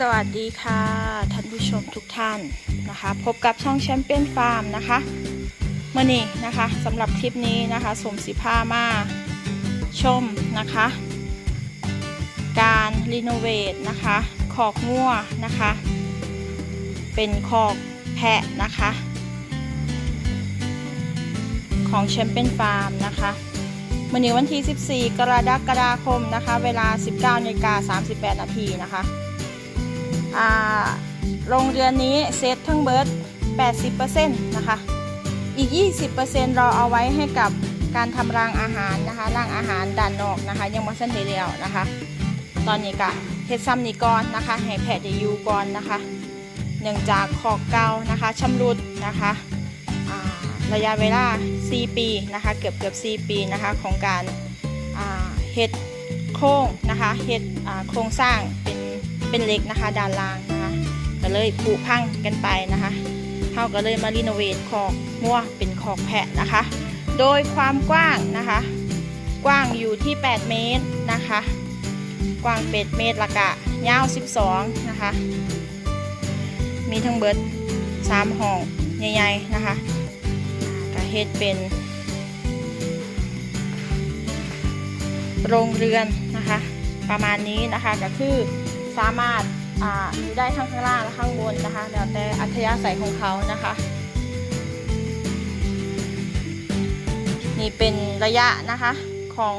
สวัสดีค่ะ ท่านผู้ชมทุกท่านนะคะ พบกับช่องแชมเปี้ยนฟาร์มนะคะเมื่อนี้นะคะสำหรับคลิปนี้นะคะ สมสิผ้ามาชมนะคะ การรีโนเวทนะคะคอกงัวนะคะ เป็นคอกแพะนะคะ ของแชมเปี้ยนฟาร์มนะคะวันนี้วันที่ 14 กรกฎาคมนะคะ เวลา 19นาฬิกา38 นาทีนะคะ โรงเรือนนี้เซตทั้งเบิร์ด80%นะคะ อีก 20%เราเอาไว้ให้กับการทำรางอาหารนะคะรางอาหารด้านนอกนะคะ ยังไม่เส้นเดียวนะคะ ตอนนี้ก็เฮ็ดซ้ำนี่ก่อนนะคะให้แพทย์ได้อยู่ก่อนนะคะ เนื่องจากขอกเกานะคะชำรุดนะคะระยะเวลา 4 ปีนะคะ เกือบเกือบ4ปีนะคะของการเฮ็ดโครงนะคะเฮ็ดโครงสร้างเป็น เป็นเล็กนะคะด้านล่างนะคะก็เลยผุพังกันไปนะคะเขาก็เลยมารีโนเวทคอกมั่วเป็นคอกแพะนะคะ โดยความกว้างนะคะ กว้างอยู่ที่ 8 เมตรนะคะ กว้างเป็ดเมตรละกะยาว 12 นะคะ มีทั้งเบิด3ห้องใหญ่ๆนะคะก็เฮ็ดเป็นโรงเรือนนะคะ ประมาณนี้นะคะก็คือ สามารถอ่าอยู่ได้ทั้งข้างล่างและข้างบนนะคะแล้วแต่อัธยาศัยของเขานะคะ นี่เป็นระยะนะคะของ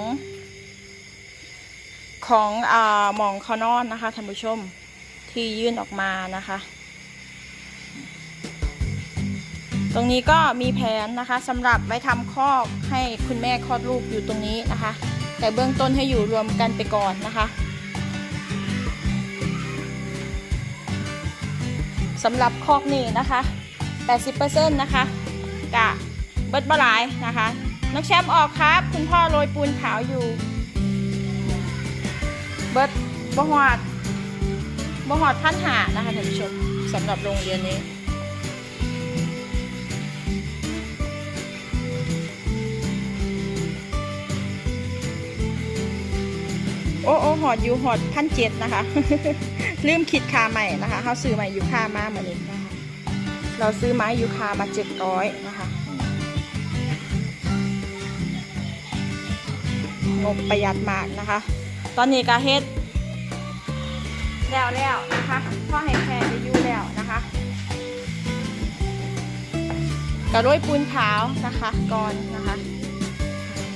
ของอมองคานอนนะคะท่านผู้ชมที่ยื่นออกมานะคะ ตรงนี้ก็มีแผนนะคะสำหรับไว้ทำคอกให้คุณแม่คลอดลูกอยู่ตรงนี้นะคะ แต่เบื้องต้นให้อยู่รวมกันไปก่อนนะคะ สำหรับคอกนี่นะคะ 80%นะคะกะเบิดบลายนะคะน้องแชมป์ออกครับ คุณพ่อโรยปูนขาวอยู่ เบิดบหอดบหอดพันหานะคะท่านผู้ชมสำหรับโรงเรียนนี้โอ้โอ้หอดอยู่หอดพันเจ็ดนะคะ ลืมคิดค่าใหม่นะคะเขาซื้อใหม่ยูค่ามาเหมือนนี้นะคะเราซื้อไม้ยูคามาเจ็ดร้อยนะคะงบประหยัดมากนะคะ ตอนนี้ก็เฮ็ดแล้วแล้วนะคะพ่อให้แพรไปยู่แล้วนะคะกระโดยปูนขาวนะคะก่อนนะคะ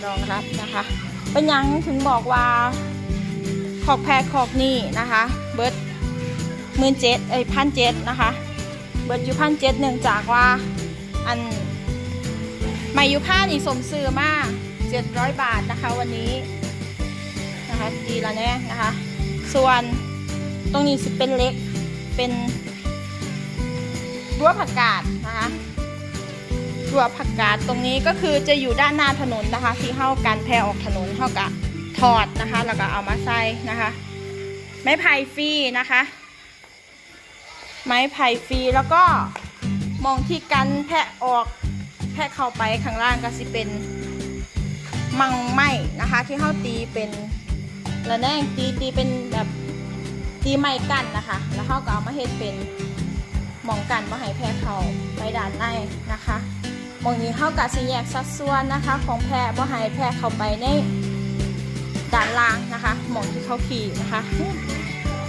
รองรับนะคะ เป็นยังถึงบอกว่าขอกแพรขอกนี่นะคะ เบิร์ด หมื่นเจ็ดเอ้ยพันเจ็ดนะคะ เบิร์ดอยู่พันเจ็ดเนื่องจากว่าอันมายุค่านี่สมซื้อมาเจ็ดร้อยบาทนะคะวันนี้นะคะดีแล้วแน่นะคะ ส่วนตรงนี้สิเป็นเล็กเป็นรั้วผักกาดนะคะรั้วผักกาดตรงนี้ก็คือจะอยู่ด้านหน้าถนนนะคะ ที่เข้าการแพร่ออกถนนเท่ากับถอดนะคะ แล้วก็เอามาใส่นะคะ ไม้ไผ่ฟรีนะคะ ไม้ไผ่ฟรีแล้วก็มองที่กันแพะออกแพะเข้าไปข้างล่างก็สิเป็นมังไม้นะคะ ที่เข้าตีเป็นระแนงตีตีเป็นแบบตีไม้กันนะคะ แล้วเขาก็เอามาเฮ็ดเป็นมองกันมาให้แพะเขาไปด้านในนะคะมองนี้เขากับสิแยกสัดส่วนนะคะ ของแพะว่าให้แพะเข้าไปในด้านล่างนะคะมองที่เขาขี่นะคะ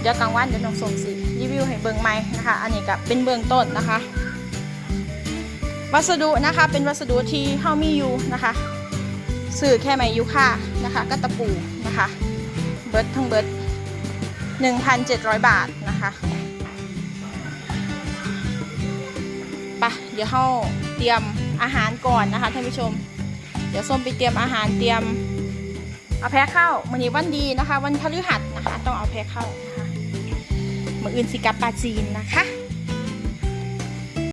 เดี๋ยวกลางวันเดี๋ยวน้องส่งสิ รีวิวให้เบิ่งใหม่นะคะ อันนี้ก็เป็นเบื้องต้นนะคะ วัสดุนะคะเป็นวัสดุที่เฮามีอยู่นะคะสื่อแค่ไมยูค่านะคะก็ตะปูนะคะเบิร์ดทั้งเบิร์ด1,700 บาทนะคะไปะเดี๋ยวเฮาเตรียมอาหารก่อนนะคะท่านผู้ชม เดี๋ยวส้มไปเตรียมอาหารเตรียมเอาแพ้เข้าวันนี้วันดีนะคะ วันพฤหัสนะคะ ต้องเอาแพ้เข้า มืออื่นสิกับปลาจีนนะคะ